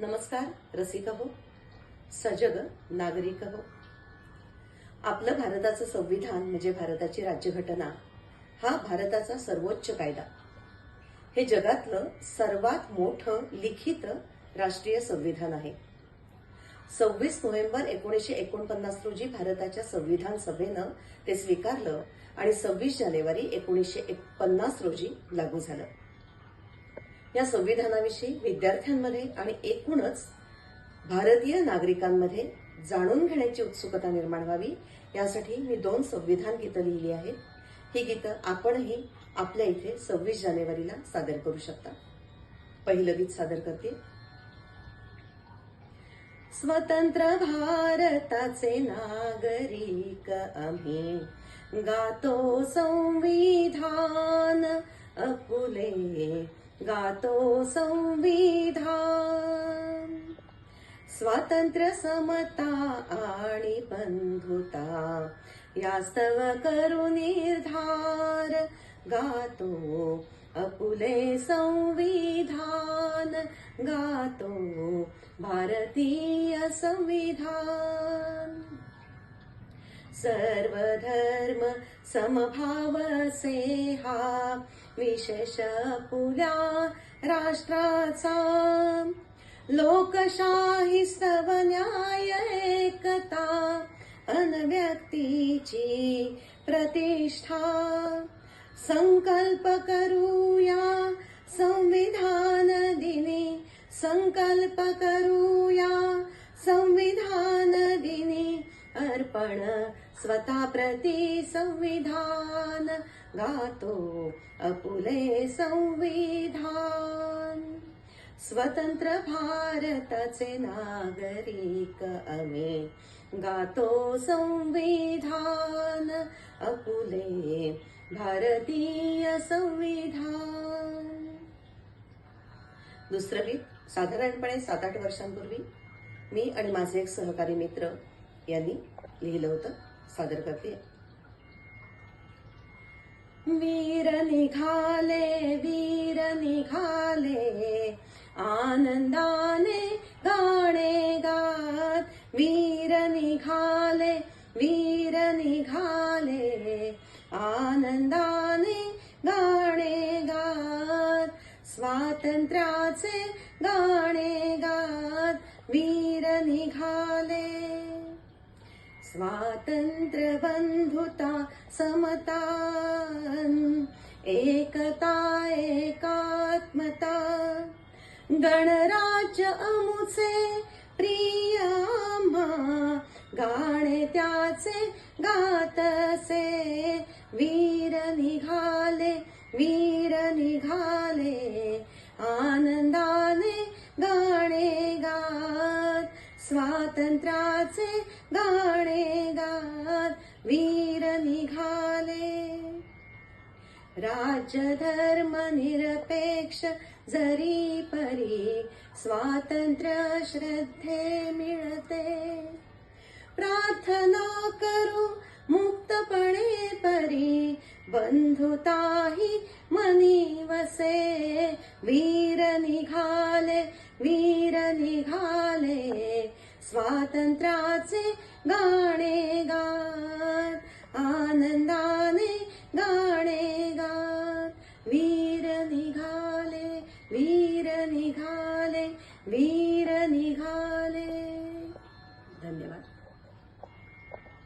नमस्कार रसिक हो सजग नागरिक हो आपलं भारताचं संविधान म्हणजे भारताची राज्यघटना हा भारताचा सर्वोच्च कायदा. हे जगातलं सर्वात मोठं लिखित राष्ट्रीय संविधान आहे. सव्वीस नोव्हेंबर एकोणीसशे एकोणपन्नास रोजी भारताच्या संविधान सभेनं ते स्वीकारलं आणि सव्वीस जानेवारी एकोणीसशे पन्नास रोजी लागू झालं. या संविधानाविषयी विद्यार्थ्यांमध्ये आणि एकूणच भारतीय नागरिकांमध्ये जाणून घेण्याची उत्सुकता निर्माण व्हावी यासाठी मी दोन संविधान गीतं लिहिली आहेत. ही गीतं आपणही आपल्या इथे सव्वीस जानेवारीला सादर करू शकता. पहिलं गीत सादर करते. स्वतंत्र भारताचे नागरिक आम्ही गातो संविधान अकुले गातो संविधान. स्वातंत्र्य समता आणि बंधुता यास्तव करू निर्धार. गातो अपुले संविधान गातो भारतीय संविधान. सर्व धर्म समभाव से हा विशेष पुल्या राष्ट्राचा. लोकशाही स्तव न्याय एकता अनव्यक्तीची प्रतिष्ठा. संकल्प करूया संविधान दिनी संकल्प करूया संविधान दिनी. अर्पण स्वतः प्रति संविधान. गातो अपुले संविधान. स्वतंत्र भारताचे नागरिक आम्ही गातो संविधान. अपुले भारतीय संविधान. दुसरं गीत साधारणपणे सात आठ वर्षांपूर्वी मी आणि माझे एक सहकारी मित्र यांनी लिहिलं होतं सादर करते. वीर निघाले वीर निघाले आनंदाने गाणे गात. वीर निघाले वीर निघाले आनंदाने गाणे गात. स्वातंत्र्याचे गाणे स्वातंत्र्य बंधुता समता एकता एकात्मता गणराज्य अमुचे प्रियामा गाणे त्याचे गातसे वीर निघाले वीर निघाले आनंदाने गाणे गात स्वातंत्र्याचे गाणे गात वीर निघाले. राज्य धर्म निरपेक्ष जरी परी स्वातंत्र्य श्रद्धे मिळते. प्रार्थना करू मुक्तपणे परी बंधुताही मनी वसे. वीर निघाले वीर निघाले. स्वातंत्र्याचे गाणे गात आनंदाने गाणे गात. वीर निघाले वीर निघाले वीर निघाले. धन्यवाद.